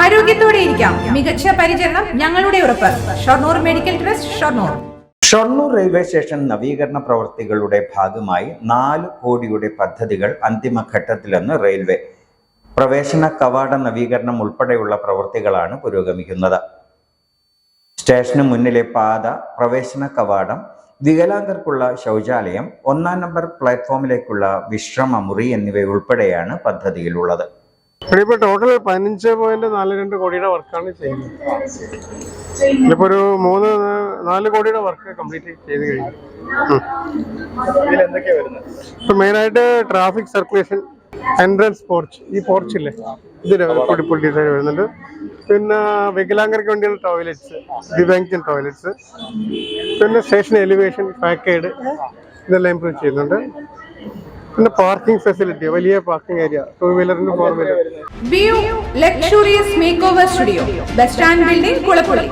ആരോഗ്യത്തോടെ ഇരിക്കാം. മികച്ച പരിചരണം ഞങ്ങളുടെ ഉറപ്പ്. Shoranur medical trust Shoranur. Shoranur railway station നവീകരണ പ്രവൃത്തികളുടെ ഭാഗമായി നാല് കോടിയുടെ പദ്ധതികൾ അന്തിമഘട്ടത്തിലെന്ന് റെയിൽവേ. പ്രവേശന കവാട നവീകരണം ഉൾപ്പെടെയുള്ള പ്രവൃത്തികളാണ് പുരോഗമിക്കുന്നത്. സ്റ്റേഷന് മുന്നിലെ പാത പ്രവേശന കവാടം വികലാംഗർക്കുള്ള ശൗചാലയം ഒന്നാം നമ്പർ പ്ലാറ്റ്ഫോമിലേക്കുള്ള വിശ്രമ മുറി എന്നിവയുൾപ്പെടെയാണ് പദ്ധതിയിലുള്ളത്. ഇപ്പോൾ ടോട്ടൽ പതിനഞ്ച് പോയിന്റ് നാല് രണ്ട് കോടിയുടെ വർക്കാണ് ചെയ്യുന്നത്. ഇതിപ്പോ ഒരു മൂന്ന് നാല് കോടിയുടെ വർക്ക് കംപ്ലീറ്റ് ചെയ്ത് കഴിഞ്ഞു. ഇപ്പൊ മെയിനായിട്ട് ട്രാഫിക് സർക്കുലേഷൻ എൻട്രൻസ് പോർച്ച് ഈ പോർച്ച് ഇല്ലേ? ഇതിന് പൊടിപ്പൊടി ഡിസൈൻ വരുന്നുണ്ട്. പിന്നെ വികലാംഗർക്ക് വേണ്ടിയുള്ള ടോയ്ലറ്റ്സ് ദിവ്യാംഗൻ ടോയ്ലറ്റ്സ് പിന്നെ സ്റ്റേഷൻ എലിവേഷൻ പാക്കേഡ് ഇതെല്ലാം ഇമ്പ്രൂവ് ചെയ്യുന്നുണ്ട്. പിന്നെ പാർക്കിംഗ് ഫെസിലിറ്റി വലിയ parking area two വീലറിന് four wheeler luxurious make over studio bus stand building Kulappully